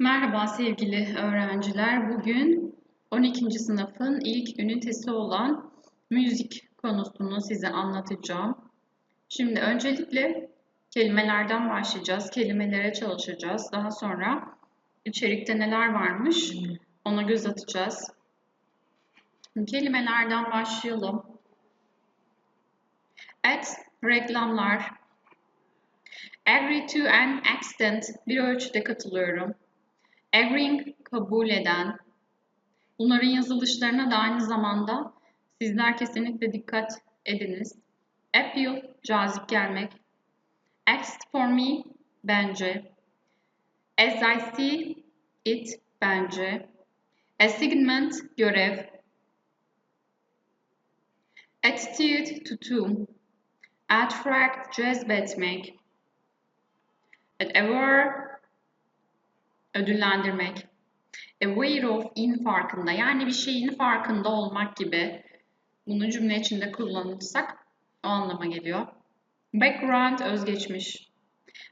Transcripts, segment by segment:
Merhaba sevgili öğrenciler. Bugün 12. sınıfın ilk ünitesi olan müzik konusunu size anlatacağım. Şimdi öncelikle kelimelerden başlayacağız. Kelimelere çalışacağız. Daha sonra içerikte neler varmış ona göz atacağız. Kelimelerden başlayalım. At, reklamlar. Agree to an extent, bir ölçüde katılıyorum. Agreeing, kabul eden. Bunların yazılışlarına da aynı zamanda sizler kesinlikle dikkat ediniz. Appeal, cazip gelmek. Asked for me, bence. As I see it, bence. Assignment, görev. Attitude, tutum. Attract, cezbetmek. Aware, ödüllendirmek. Aware of, in farkında. Yani bir şeyin farkında olmak gibi. Bunu cümle içinde kullanırsak o anlama geliyor. Background, özgeçmiş.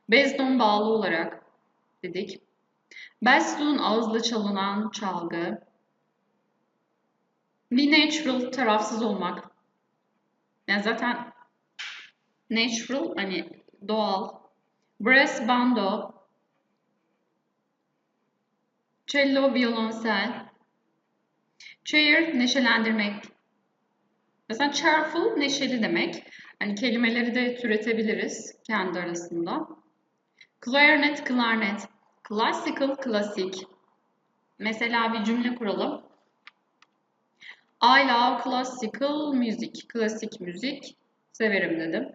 Based on, bağlı olarak dedik. Bassoon, ağızla çalınan çalgı. Be natural, tarafsız olmak. Yani zaten natural, hani doğal. Brass bando, cello, violonsel. Cheer, neşelendirmek. Mesela cheerful, neşeli demek. Hani kelimeleri de türetebiliriz kendi arasında. Clarinet, klarnet. Classical, klasik. Mesela bir cümle kuralım. I love classical music. Klasik müzik severim dedim.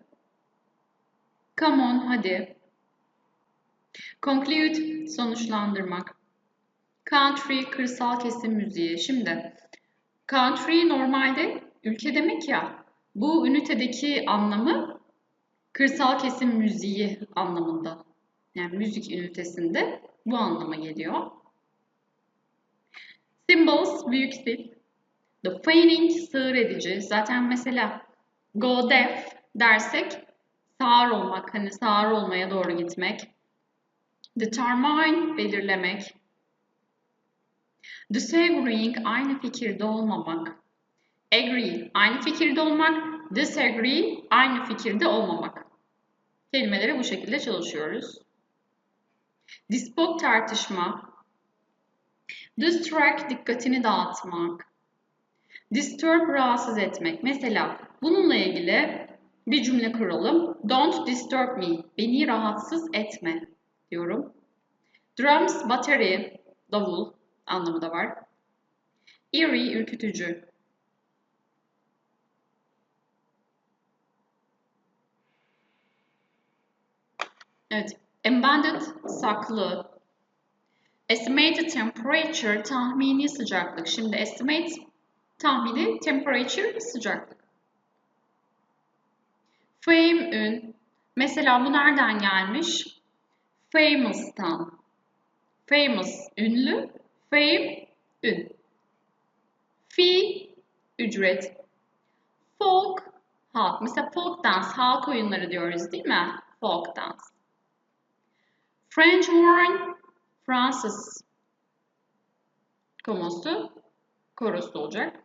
Come on, hadi. Conclude, sonuçlandırmak. Country, kırsal kesim müziği. Şimdi, country normalde ülke demek ya. Bu ünitedeki anlamı kırsal kesim müziği anlamında. Yani müzik ünitesinde bu anlama geliyor. Symbols, büyük sil. The fainting, sığır edici. Zaten mesela go deaf dersek sağır olmak, hani sağır olmaya doğru gitmek. Determine, belirlemek. Disagreeing, aynı fikirde olmamak. Agree, aynı fikirde olmak. Disagree, aynı fikirde olmamak. Kelimeleri bu şekilde çalışıyoruz. Dispot, tartışma. Distract, dikkatini dağıtmak. Disturb, rahatsız etmek. Mesela bununla ilgili bir cümle kuralım. Don't disturb me, beni rahatsız etme diyorum. Drums, battery, davul anlamı da var. Eerie, ürkütücü. Evet, embedded, saklı. Estimated temperature, tahmini sıcaklık. Şimdi estimate, tahmini, temperature, sıcaklık. Fame, ün. Mesela bu nereden gelmiş? Famous'tan. Famous, ünlü. Fame, ün. Fee, ücret. Folk, halk. Mesela folk dance, halk oyunları diyoruz değil mi? Folk dance. French horn, Fransız komosu, korosu olacak.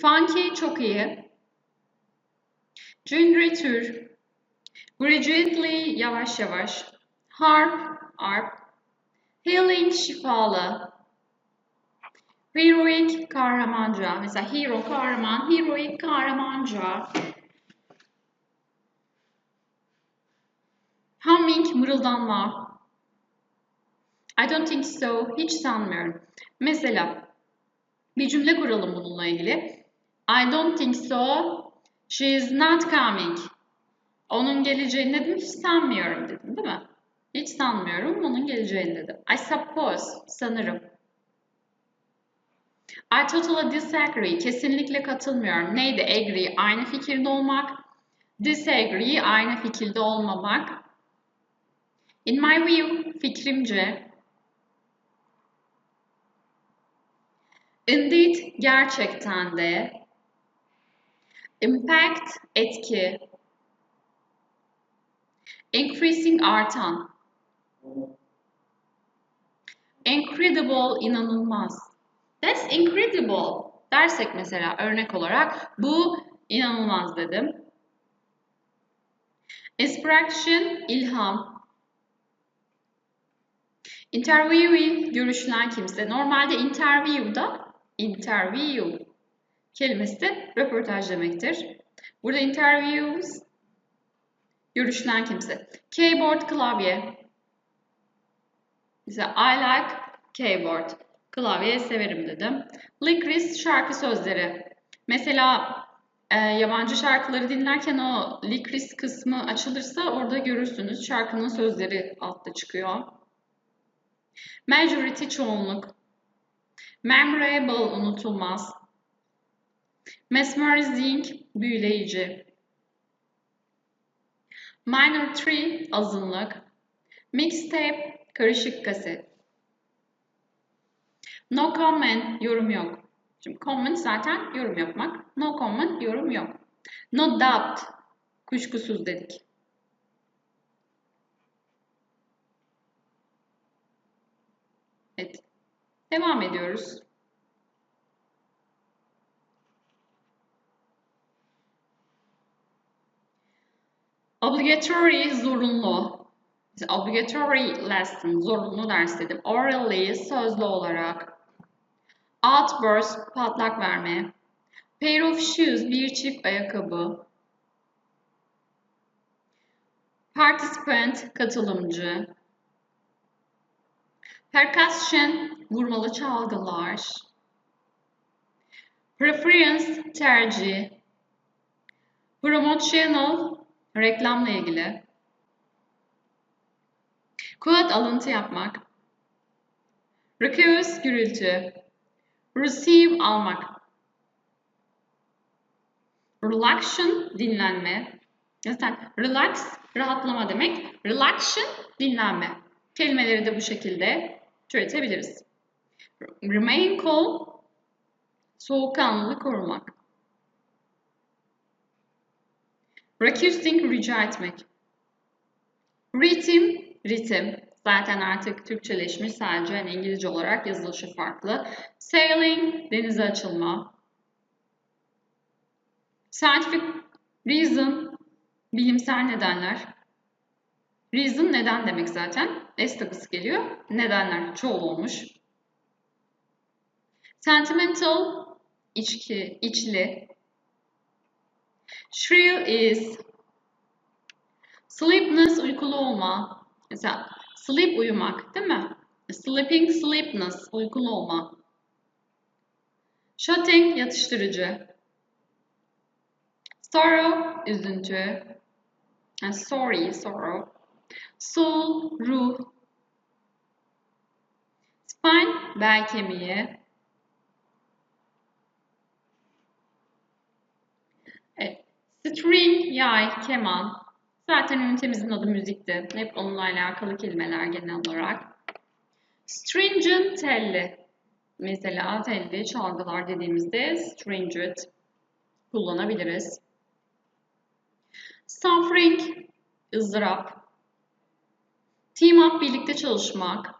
Funky çok iyi. Genre tür. Gradually yavaş yavaş. Harp, arp. Healing şifalı. Heroic kahramanca. Mesela hero kahraman, heroic kahramanca. Humming mırıldanma. I don't think so. Hiç sanmıyorum. Mesela bir cümle kuralım bununla ilgili. I don't think so. She is not coming. Onun geleceğini dedim hiç sanmıyorum dedim değil mi? Hiç sanmıyorum onun geleceğini dedim. I suppose sanırım. I totally disagree. Kesinlikle katılmıyorum. Neydi? Agree aynı fikirde olmak. Disagree aynı fikirde olmamak. In my view fikrimce. Indeed gerçekten de. Impact etki. Increasing artan. Incredible, inanılmaz. That's incredible dersek mesela örnek olarak bu inanılmaz dedim. Inspiration, ilham. Interviewee, görüşülen kimse. Normalde interview'da interview kelimesi de röportaj demektir. Burada interviews görüşülen kimse. Keyboard, klavye. Mesela I like keyboard. Klavye severim dedim. Licorice şarkı sözleri. Mesela e, yabancı şarkıları dinlerken o licorice kısmı açılırsa orada görürsünüz. Şarkının sözleri altta çıkıyor. Majority çoğunluk. Memorable unutulmaz. Mesmerizing büyüleyici. Minor tree azınlık. Mixtape karışık kaset. No comment yorum yok. Şimdi comment zaten yorum yapmak. No comment yorum yok. No doubt kuşkusuz dedik. Evet. Devam ediyoruz. Obligatory zorunlu. Obligatory lesson zorunlu ders dedim. Orally sözlü olarak. Outburst patlak verme. Pair of shoes bir çift ayakkabı. Participant katılımcı. Percussion vurmalı çalgılar. Preference tercih. Promotional reklamla ilgili. Quote alıntı yapmak. Recurse gürültü. Receive almak. Relaxation dinlenme. Zaten relax rahatlama demek. Relaxation dinlenme. Kelimeleri de bu şekilde türetebiliriz. Remain calm soğukkanlılığı korumak. Requesting rica etmek. Rhythm ritim zaten artık Türkçeleşmiş sadece yani İngilizce olarak yazılışı farklı. Sailing denize açılma. Scientific reason bilimsel nedenler. Reason neden demek zaten. S takısı geliyor. Nedenler çoğul olmuş. Sentimental içki, içli. Shrill is sleepness uykulu olma. Mesela sleep uyumak değil mi? Sleeping, sleepness uykulu olma. Shutting yatıştırıcı. Sorrow üzüntü. Yani sorry, sorrow. Soul, ruh. Spine, bel kemiği. Evet. String, yay, keman. Zaten ünitemizin adı müzikti. Hep onunla alakalı kelimeler genel olarak. Stringent, telli. Mesela telli çalgılar dediğimizde stringent kullanabiliriz. Suffering, ızdırap. Team up, birlikte çalışmak.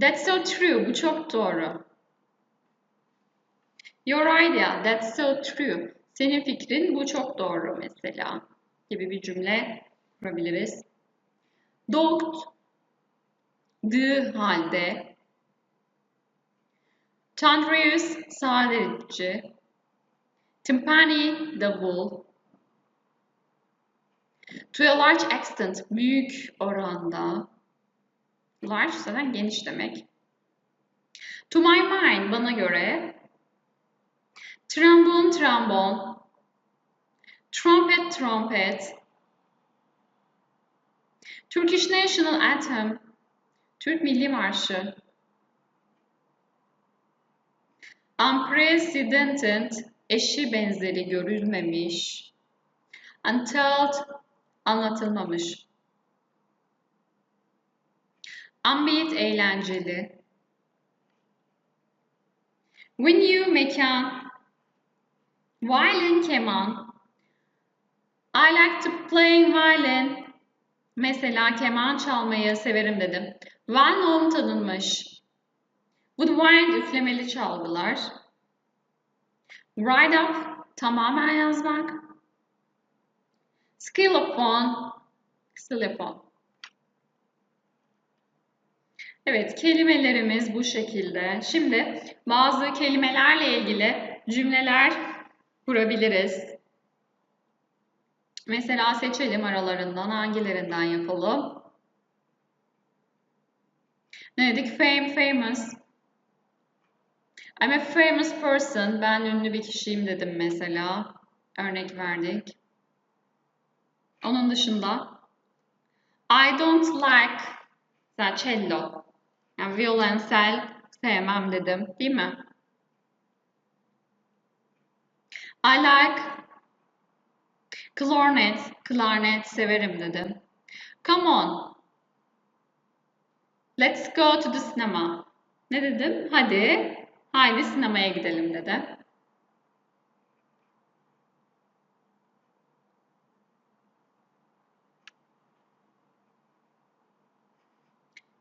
That's so true, bu çok doğru. Your idea, that's so true. Senin fikrin bu çok doğru mesela gibi bir cümle kurabiliriz. Doğdu halde. Thunderous sağ edici. Timpani davul. To a large extent büyük oranda. Large zaten geniş demek. To my mind bana göre. Trombone trombon. Trumpet, trumpet. Turkish National Anthem. Türk Milli Marşı. Unprecedented, eşi benzeri görülmemiş. Untold, anlatılmamış. Ambient, eğlenceli. When you mekan. Violin, keman. I like to play violin. Mesela keman çalmayı severim dedim. Well known tanınmış. Woodwind üflemeli çalgılar. Write up tamamen yazmak. Xylophone xylophone. Evet, kelimelerimiz bu şekilde. Şimdi bazı kelimelerle ilgili cümleler kurabiliriz. Mesela seçelim aralarından hangilerinden yapalım. Ne dedik? Fame, famous. I'm a famous person. Ben ünlü bir kişiyim dedim mesela. Örnek verdik. Onun dışında I don't like mesela cello. Yani violensel sevmem dedim. Değil mi? I like Klarnet, klarnet severim dedim. Come on. Let's go to the cinema. Ne dedim? Hadi, haydi sinemaya gidelim dedi.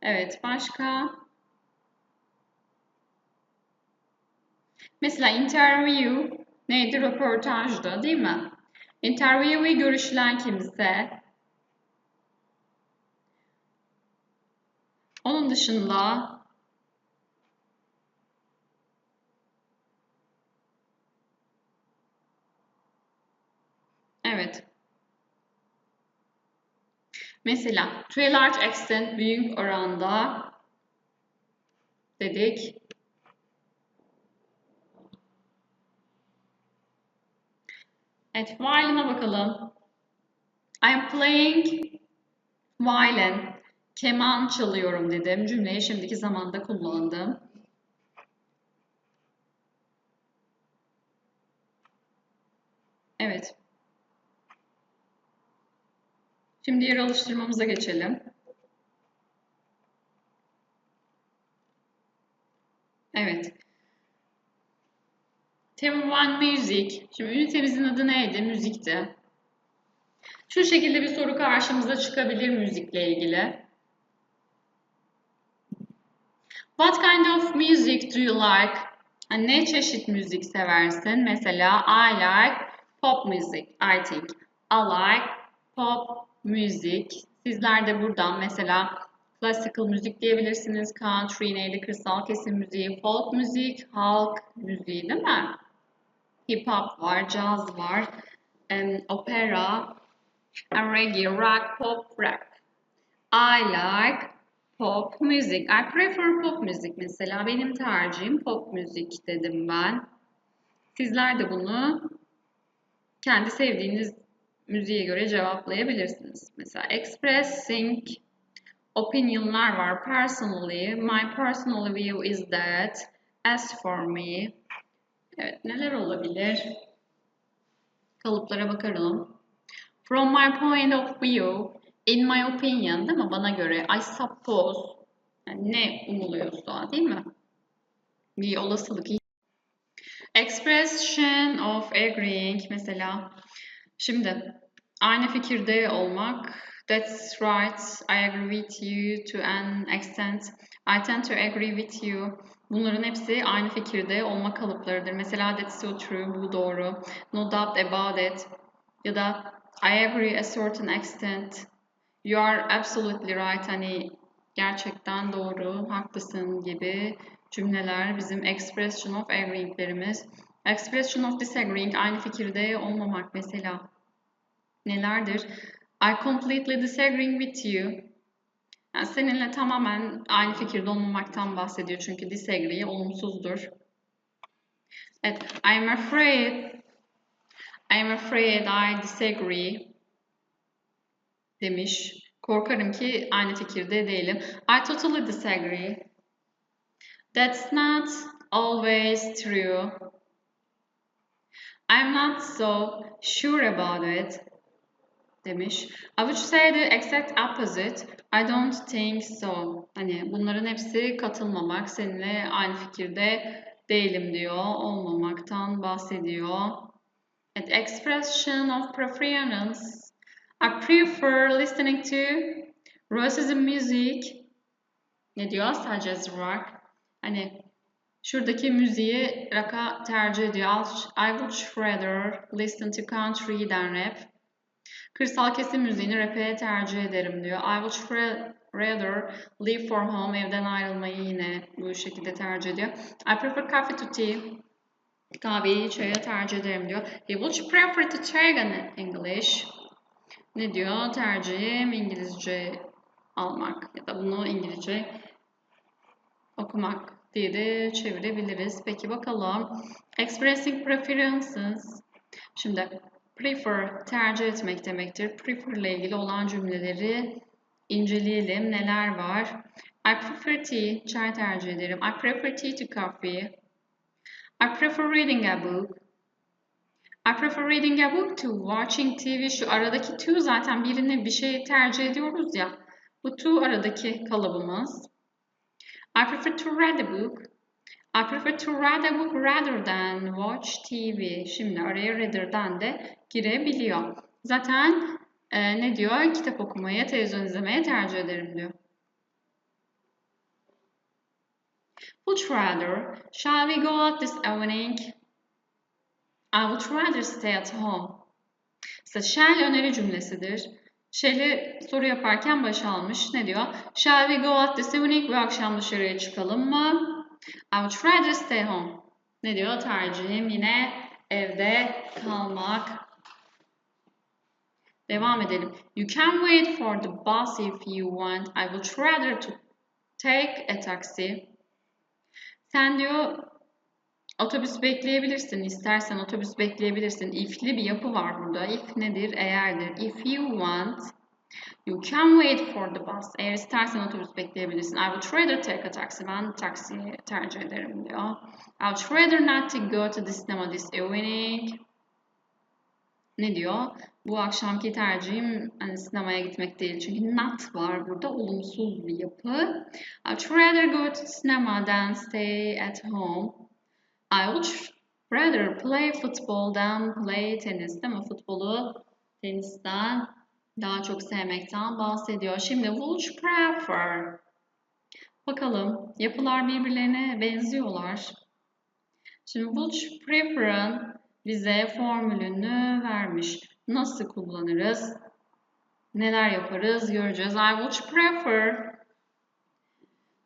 Evet, başka? Mesela interview neydi? Röportajdı, değil mi? Interview'e görüşülen kimse. Onun dışında Evet. Mesela to a large extent büyük oranda dedik. Evet, violin'e bakalım. I'm playing violin. Keman çalıyorum dedim. Cümleyi şimdiki zamanda kullandım. Evet. Şimdi yer alıştırmamıza geçelim. Evet. Tema 1 Müzik. Şimdi ünitemizin adı neydi? Müzikti. Şu şekilde bir soru karşımıza çıkabilir müzikle ilgili. What kind of music do you like? Yani ne çeşit müzik seversin? Mesela I like pop music, I think. I like pop music. Sizler de buradan mesela classical müzik diyebilirsiniz. Country neydi? Kırsal kesim müziği, folk müzik, halk müziği değil mi? Hip hop var, jazz var, um, opera, reggae, rock, pop, rap. I like pop music. I prefer pop music mesela. Benim tercihim pop müzik dedim ben. Sizler de bunu kendi sevdiğiniz müziğe göre cevaplayabilirsiniz. Mesela expressing opinionlar var. Personally, my personal view is that as for me Evet, neler olabilir? Kalıplara bakalım. From my point of view, in my opinion değil mi? Bana göre, I suppose, yani ne umuluyorsa değil mi? Bir olasılık. Expression of agreeing mesela. Şimdi aynı fikirde olmak. That's right, I agree with you to an extent. I tend to agree with you. Bunların hepsi aynı fikirde olma kalıplarıdır. Mesela that's so true, bu doğru. No doubt about it. Ya da I agree a certain extent. You are absolutely right. Hani gerçekten doğru, haklısın gibi cümleler bizim expression of agreeing'lerimiz. Expression of disagreeing aynı fikirde olmamak mesela. Nelerdir? I completely disagreeing with you. Yani seninle tamamen aynı fikirde olmamaktan bahsediyor çünkü disagree olumsuzdur. Evet, I'm afraid I'm afraid I disagree demiş. Korkarım ki aynı fikirde değilim. I totally disagree. That's not always true. I'm not so sure about it demiş. I would say the exact opposite. I don't think so. Hani bunların hepsi katılmamak, seninle aynı fikirde değilim diyor, olmamaktan bahsediyor. Evet, expression of preference. I prefer listening to Rose's music. Ne diyor? Such as rock. Hani şuradaki müziği rock'a tercih ediyor. I would rather listen to country than rap. Kırsal kesim müziğini rap'e tercih ederim diyor. I would rather leave for home. Evden ayrılmayı yine bu şekilde tercih ediyor. I prefer coffee to tea. Kahveyi çaya tercih ederim diyor. He would prefer to take an English. Ne diyor? Tercihim İngilizce almak ya da bunu İngilizce okumak diye de çevirebiliriz. Peki bakalım. Expressing preferences. Şimdi prefer tercih etmek demektir. Prefer ile ilgili olan cümleleri inceleyelim. Neler var? I prefer tea. Çay tercih ederim. I prefer tea to coffee. I prefer reading a book. I prefer reading a book to watching TV. Şu aradaki to zaten birini bir şey tercih ediyoruz ya. Bu to aradaki kalıbımız. I prefer to read a book. I prefer to read a book rather than watch TV. Şimdi araya rather'dan de girebiliyor. Zaten e, ne diyor? Kitap okumayı, televizyon izlemeye tercih ederim diyor. Would rather, shall we go out this evening? I would rather stay at home. Mesela shall öneri cümlesidir. Shall'i soru yaparken başa almış. Ne diyor? Shall we go out this evening? Bu akşam dışarıya çıkalım mı? I would rather stay home. Ne diyor? Tercihim yine evde kalmak. Devam edelim. You can wait for the bus if you want. I would rather to take a taxi. Sen diyor otobüs bekleyebilirsin. İstersen otobüs bekleyebilirsin. If'li bir yapı var burada. If nedir? Eğerdir. If you want, you can wait for the bus. Eğer istersen otobüs bekleyebilirsin. I would rather take a taxi. Ben taksiyi tercih ederim diyor. I would rather not to go to the cinema this evening. Ne diyor? Bu akşamki tercihim hani sinemaya gitmek değil. Çünkü not var burada. Olumsuz bir yapı. I would rather go to cinema than stay at home. I would rather play football than play tennis. Değil mi? Futbolu tenisten daha çok sevmekten bahsediyor. Şimdi would prefer. Bakalım yapılar birbirlerine benziyorlar. Şimdi would prefer'ın bize formülünü vermiş. Nasıl kullanırız? Neler yaparız göreceğiz. I would prefer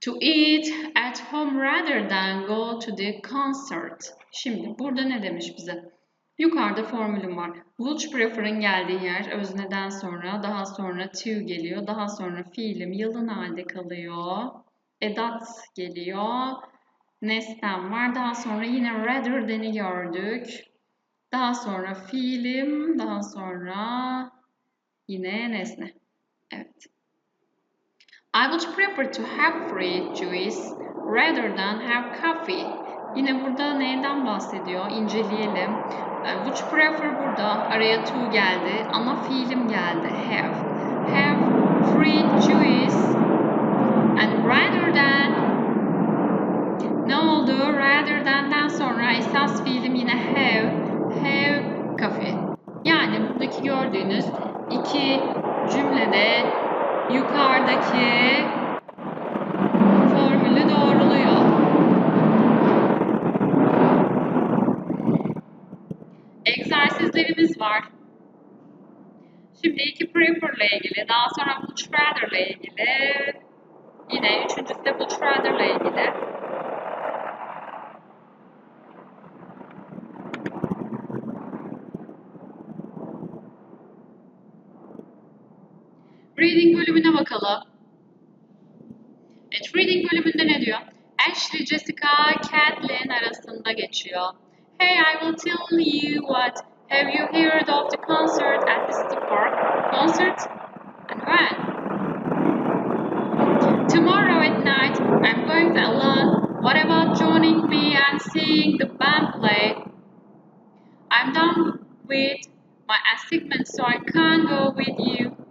to eat at home rather than go to the concert. Şimdi burada ne demiş bize? Yukarıda formülüm var. Would prefer'ın geldiği yer özneden sonra, daha sonra to geliyor, daha sonra fiilim yılın halde kalıyor. Edat geliyor. Nesnem var. Daha sonra yine rather than'i gördük. Daha sonra fiilim, daha sonra yine nesne. Evet. I would prefer to have fruit juice rather than have coffee. Yine burada neyden bahsediyor? İnceleyelim. Would prefer burada araya to geldi ama fiilim geldi. Have. Have fruit juice and rather than ne oldu? Rather than'den sonra esas fiilim gördüğünüz iki cümlede yukarıdaki formülü doğruluyor. Egzersizlerimiz var. Şimdi iki prefer ile ilgili, daha sonra rather ile ilgili, yine üçüncüsü de rather ile ilgili. Reading bölümüne bakalım. Evet, reading bölümünde ne diyor? Ashley, Jessica, Kathleen arasında geçiyor. Hey, I will tell you what. Have you heard of the concert at the city park? Concert? And when? Tomorrow at night, I'm going to alone. What about joining me and seeing the band play? I'm done with my assignment, so I can't go with you.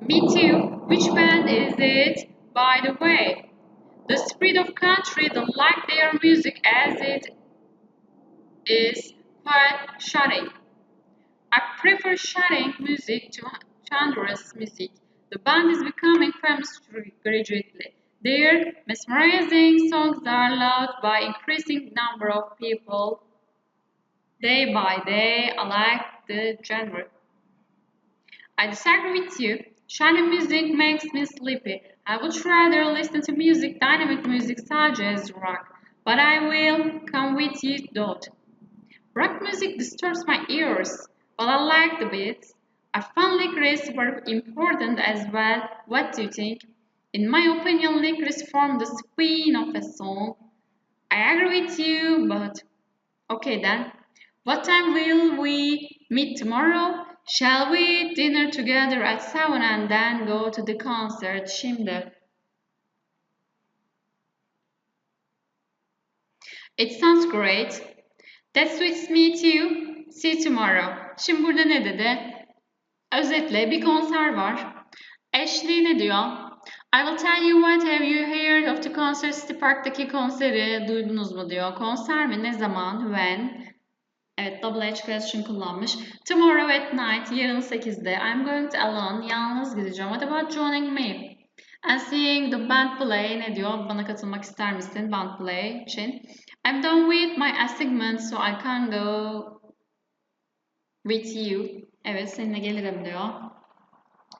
Me too. Which band is it, by the way? The Spirit of Country don't like their music as it is quite shocking. I prefer sharing music to genres music. The band is becoming famous gradually. Their mesmerizing songs are loved by increasing number of people. Day by day, I like the genre. I disagree with you. Shiny music makes me sleepy. I would rather listen to music, dynamic music such as rock. But I will come with you, don't. Rock music disturbs my ears, but I like the beats. I found lyrics were important as well. What do you think? In my opinion, lyrics form the spine of a song. I agree with you, but okay then. What time will we meet tomorrow? Shall we dinner together at 7 and then go to the concert şimdi? It sounds great. That suits me too. See tomorrow. Şimdi burada ne dedi? Özetle bir konser var. Ashley ne diyor? I will tell you what have you heard of the concert City Park'taki konseri duydunuz mu diyor. Konser mi? Ne zaman? When? Evet, double H question kullanmış. Tomorrow at night, yarın 8'de. I'm going to alone, yalnız gideceğim. What about joining me? And seeing the band play, ne diyor? Bana katılmak ister misin band play için? I'm done with my assignment, so I can go with you. Evet, seninle gelirim diyor.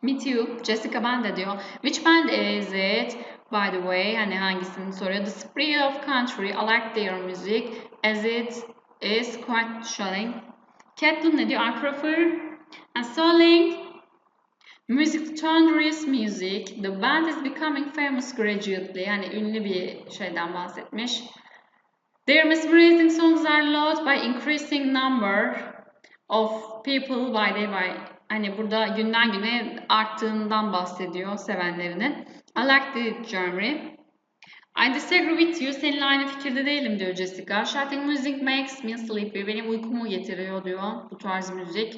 Meet you, Jessica ben de diyor. Which band is it? By the way, hani hangisini soruyor. The Spirit of Country, I like their music as it is quite chilling. Catelyn ne diyor? I prefer and selling music genres music. The band is becoming famous gradually. Yani ünlü bir şeyden bahsetmiş. Their mesmerizing songs are loved by increasing number of people by day by hani burada günden güne arttığından bahsediyor sevenlerinin. I like the genre. I disagree with you. Seninle aynı fikirde değilim diyor Jessica. Shouting music makes me sleepy. Benim uykumu getiriyor diyor bu tarz müzik.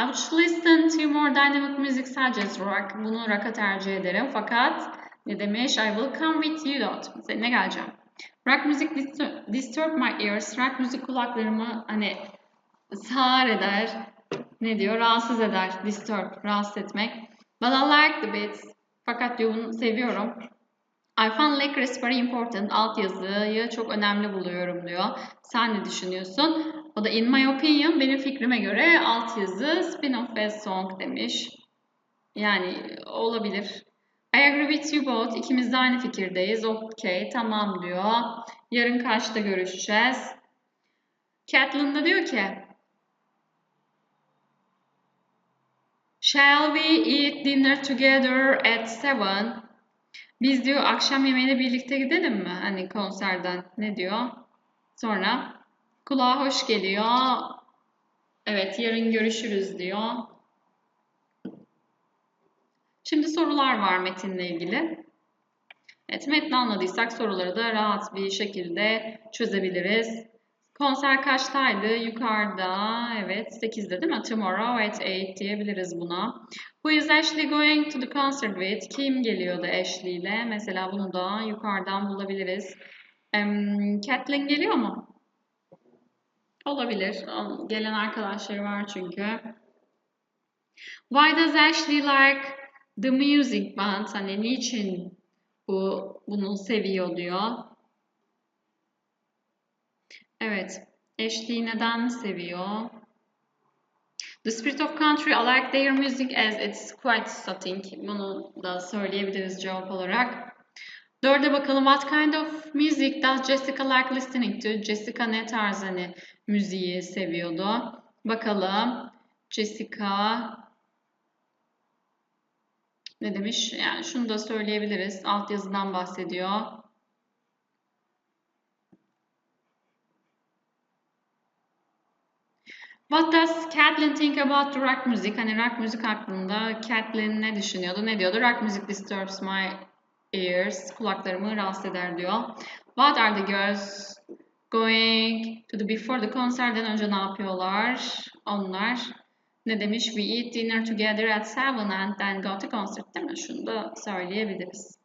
I would listen to more dynamic music such as rock. Bunu rock'a tercih ederim. Fakat ne demiş? I will come with you dot. Seninle geleceğim. Rock music disturb, my ears. Rock müzik kulaklarımı hani sağır eder. Ne diyor? Rahatsız eder. Disturb. Rahatsız etmek. But I like the beats. Fakat diyor bunu seviyorum. I found lyrics very important. Alt yazıyı çok önemli buluyorum diyor. Sen ne düşünüyorsun? O da in my opinion benim fikrime göre alt yazı spin-off a song demiş. Yani olabilir. I agree with you both. İkimiz de aynı fikirdeyiz. Okay, tamam diyor. Yarın kaçta görüşeceğiz? Catelyn da diyor ki Shall we eat dinner together at 7? Biz diyor akşam yemeğine birlikte gidelim mi? Hani konserden. Ne diyor? Sonra kulağa hoş geliyor. Evet yarın görüşürüz diyor. Şimdi sorular var metinle ilgili. Evet metni anladıysak soruları da rahat bir şekilde çözebiliriz. Konser kaçtaydı? Yukarıda. Evet 8'de değil mi? Tomorrow at 8 diyebiliriz buna. Who is Ashley going to the concert with? Kim geliyordu Ashley ile? Mesela bunu da yukarıdan bulabiliriz. Um, Catelyn geliyor mu? Olabilir. Gelen arkadaşları var çünkü. Why does Ashley like the music band? Hani niçin bu bunu seviyor diyor. Evet. Ashley neden seviyor? The Spirit of Country, I like their music as it's quite soothing. Bunu da söyleyebiliriz cevap olarak. Dörde bakalım. What kind of music does Jessica like listening to? Jessica ne tarz hani müziği seviyordu? Bakalım. Jessica ne demiş? Yani şunu da söyleyebiliriz. Alt yazıdan bahsediyor. What does Catelyn think about rock music? Hani rock müzik hakkında Catelyn ne düşünüyordu? Ne diyordu? Rock music disturbs my ears. Kulaklarımı rahatsız eder diyor. What are the girls going to do before the concert'den önce ne yapıyorlar? Onlar ne demiş? We eat dinner together at 7 and then go to concert değil? Şunu da söyleyebiliriz.